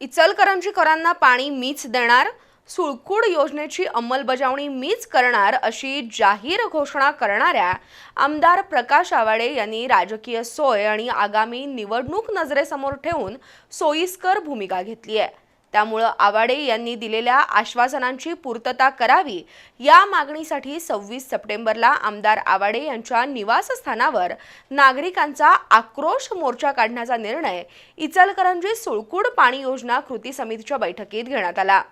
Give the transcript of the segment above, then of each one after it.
इचलकरंजीकरांना पाणी मीच देणार सुळकूड योजनेची अंमलबजावणी मीच करणार अशी जाहीर घोषणा करणाऱ्या आमदार प्रकाश आवाडे यांनी राजकीय सोय आणि आगामी निवडणूक नजरेसमोर ठेवून सोयीस्कर भूमिका घेतली आहे. त्यामुळं आवाडे यांनी दिलेल्या आश्वासनांची पूर्तता करावी या मागणीसाठी सव्वीस सप्टेंबरला आमदार आवाडे यांच्या निवासस्थानावर नागरिकांचा आक्रोश मोर्चा काढण्याचा निर्णय इचलकरंजी सुळकूड पाणी योजना कृती समितीच्या बैठकीत घेण्यात आला.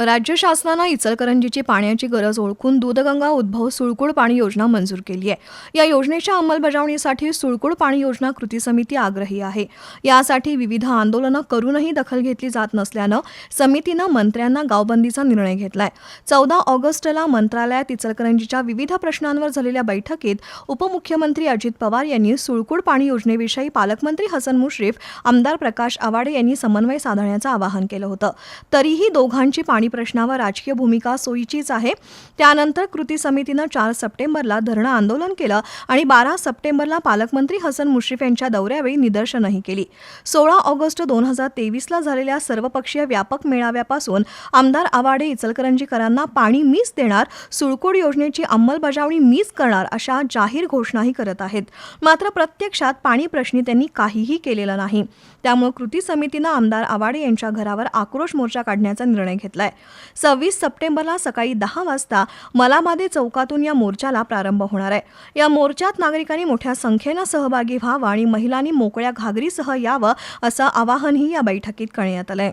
राज्य शासनानं इचलकरंजीची पाण्याची गरज ओळखून दूधगंगा उद्भव सुळकूड पाणी योजना मंजूर केली आहे. या योजनेच्या अंमलबजावणीसाठी सुळकूड पाणी योजना कृती समिती आग्रही आहे. यासाठी विविध आंदोलनं करूनही दखल घेतली जात नसल्यानं समितीनं मंत्र्यांना गावबंदीचा निर्णय घेतलाय. चौदा ऑगस्टला मंत्रालयात इचलकरंजीच्या विविध प्रश्नांवर झालेल्या बैठकीत उपमुख्यमंत्री अजित पवार यांनी सुळकूळ पाणी योजनेविषयी पालकमंत्री हसन मुश्रीफ आमदार प्रकाश आवाडे यांनी समन्वय साधण्याचं आवाहन केलं होतं. तरीही दोघांची पाणी प्रश्नावर राजकीय भूमिका सोयीचीच आहे. त्यानंतर कृती समितीनं चार सप्टेंबरला धरणं आंदोलन केलं आणि बारा सप्टेंबरला पालकमंत्री हसन मुश्रीफ यांच्या दौऱ्यावेळी निदर्शनंही केली. सोळा ऑगस्ट दोन हजार तेवीसला झालेल्या सर्वपक्षीय व्यापक मेळाव्यापासून आमदार आवाडे इचलकरंजीकरांना पाणी मीच देणार सुळकोड योजनेची अंमलबजावणी मीच करणार अशा जाहीर घोषणाही करत आहेत. मात्र प्रत्यक्षात पाणी प्रश्नी त्यांनी काहीही केलेलं नाही. त्यामुळे कृती समितीनं आमदार आवाडे यांच्या घरावर आक्रोश मोर्चा काढण्याचा निर्णय घेतलाय. सव्वीस सप्टेंबरला सकाळी दहा वाजता मलामादे चौकातून या मोर्चाला प्रारंभ होणार आहे. या मोर्चात नागरिकांनी मोठ्या संख्येनं सहभागी व्हावं आणि महिलांनी मोकळ्या घागरीसह यावं असं आवाहनही या बैठकीत करण्यात आलंय.